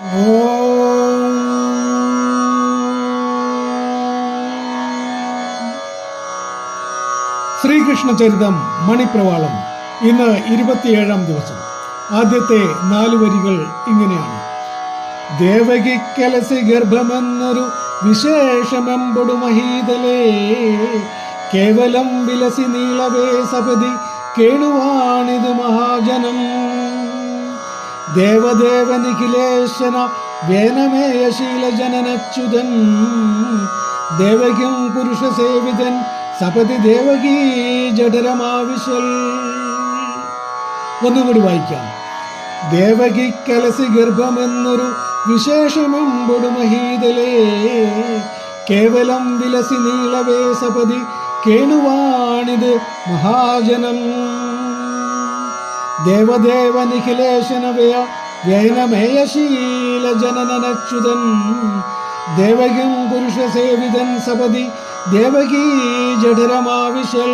ശ്രീകൃഷ്ണ ചരിതം മണിപ്രവാളം. ഇന്ന് ഇരുപത്തിയേഴാം ദിവസം. ആദ്യത്തെ നാല് വരികൾ ഇങ്ങനെയാണ്. ദേവകി കലസി ഗർഭമെന്നൊരു വിശേഷമെമ്പൊടു മഹീതലേ കേവലം വിലസി നീളവേ സപതി കേണുവാണിത് മഹാജനം. ദേവദേവ നിഖിലേശന വേനമേയ ശീലജനനച്യുതൻ ദേവകിം പുരുഷ സേവിതൻ സപതി ദേവകീ ജഠരമാവിശൽ. ഒന്നുകൂടി വായിക്കാം. ദേവകി കലസി ഗർഭമെന്നൊരു വിശേഷമെമ്പൊടു മഹീതലേ. കേവലം വിലസി നീളവേ സപതി കേണുവാണിത് മഹാജനം ദേവദേവ നിഖിലേശനവയ വ്യയനമേയശീല ജനനനച്യുതൻ ദേവകിം പുരുഷ സേവിതൻ സപതി ദേവകീ ജഠരമാവിശൽ.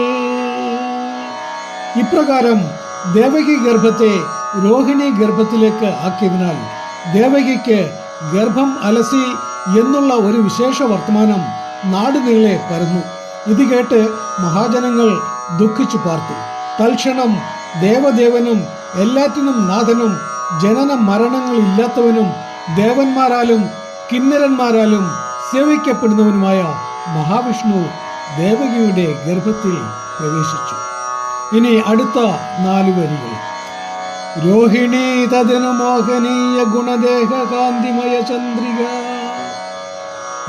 ഇപ്രകാരം ദേവകി ഗർഭത്തെ രോഹിണി ഗർഭത്തിലേക്ക് ആക്കിയതിനാൽ ദേവകിക്ക് ഗർഭം അലസി എന്നുള്ള ഒരു വിശേഷ വർത്തമാനം നാടുനീളെ പരന്നു. ഇത് കേട്ട് മഹാജനങ്ങൾ ദുഃഖിച്ചു പാർത്തു. തൽക്ഷണം ദേവദേവനും എല്ലാറ്റിനും നാഥനും ജനന മരണങ്ങളില്ലാത്തവനും ദേവന്മാരാലും കിന്നരന്മാരാലും സേവിക്കപ്പെടുന്നവനുമായ മഹാവിഷ്ണു ദേവകിയുടെ ഗർഭത്തിൽ പ്രവേശിച്ചു. ഇനി അടുത്ത നാല് വരികൾ. രോഹിണി തതിനു മോഹനീയ ഗുണദേഹ കാന്തിമയ ചന്ദ്രിക.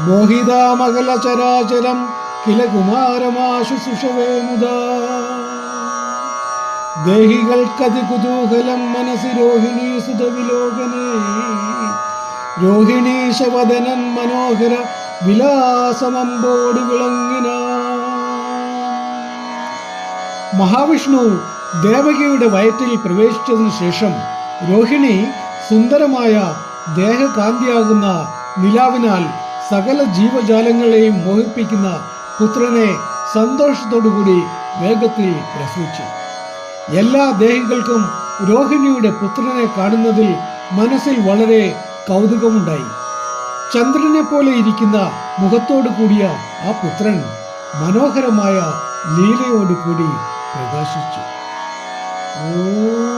മോഹിതാമകല ചരാചരം കില കുമാരമാശു സുഷവേ മുദാ ദേഹികൾക്കതി കുതൂഹലം മനസ്സി രോഹിണി സുതവിലോകനേ രോഹിണീശവദനൻ മനോഹര വിലാസമമ്പോടി വിളങ്ങിന. മഹാവിഷ്ണു ദേവകിയുടെ വയറ്റിൽ പ്രവേശിച്ചതിനു ശേഷം രോഹിണി സുന്ദരമായ ദേഹകാന്തിയാകുന്ന നിലാവിനാൽ സകല ജീവജാലങ്ങളെയും മോഹിപ്പിക്കുന്ന പുത്രനെ സന്തോഷത്തോടുകൂടി വേഗത്തിൽ പ്രസവിച്ചു. എല്ലാ ദേഹികൾക്കും രോഹിണിയുടെ പുത്രനെ കാണുന്നതിൽ മനസ്സിൽ വളരെ കൗതുകമുണ്ടായി. ചന്ദ്രനെ പോലെ ഇരിക്കുന്ന മുഖത്തോടു കൂടിയ ആ പുത്രൻ മനോഹരമായ ലീലയോടുകൂടി പ്രകാശിച്ചു. ഓ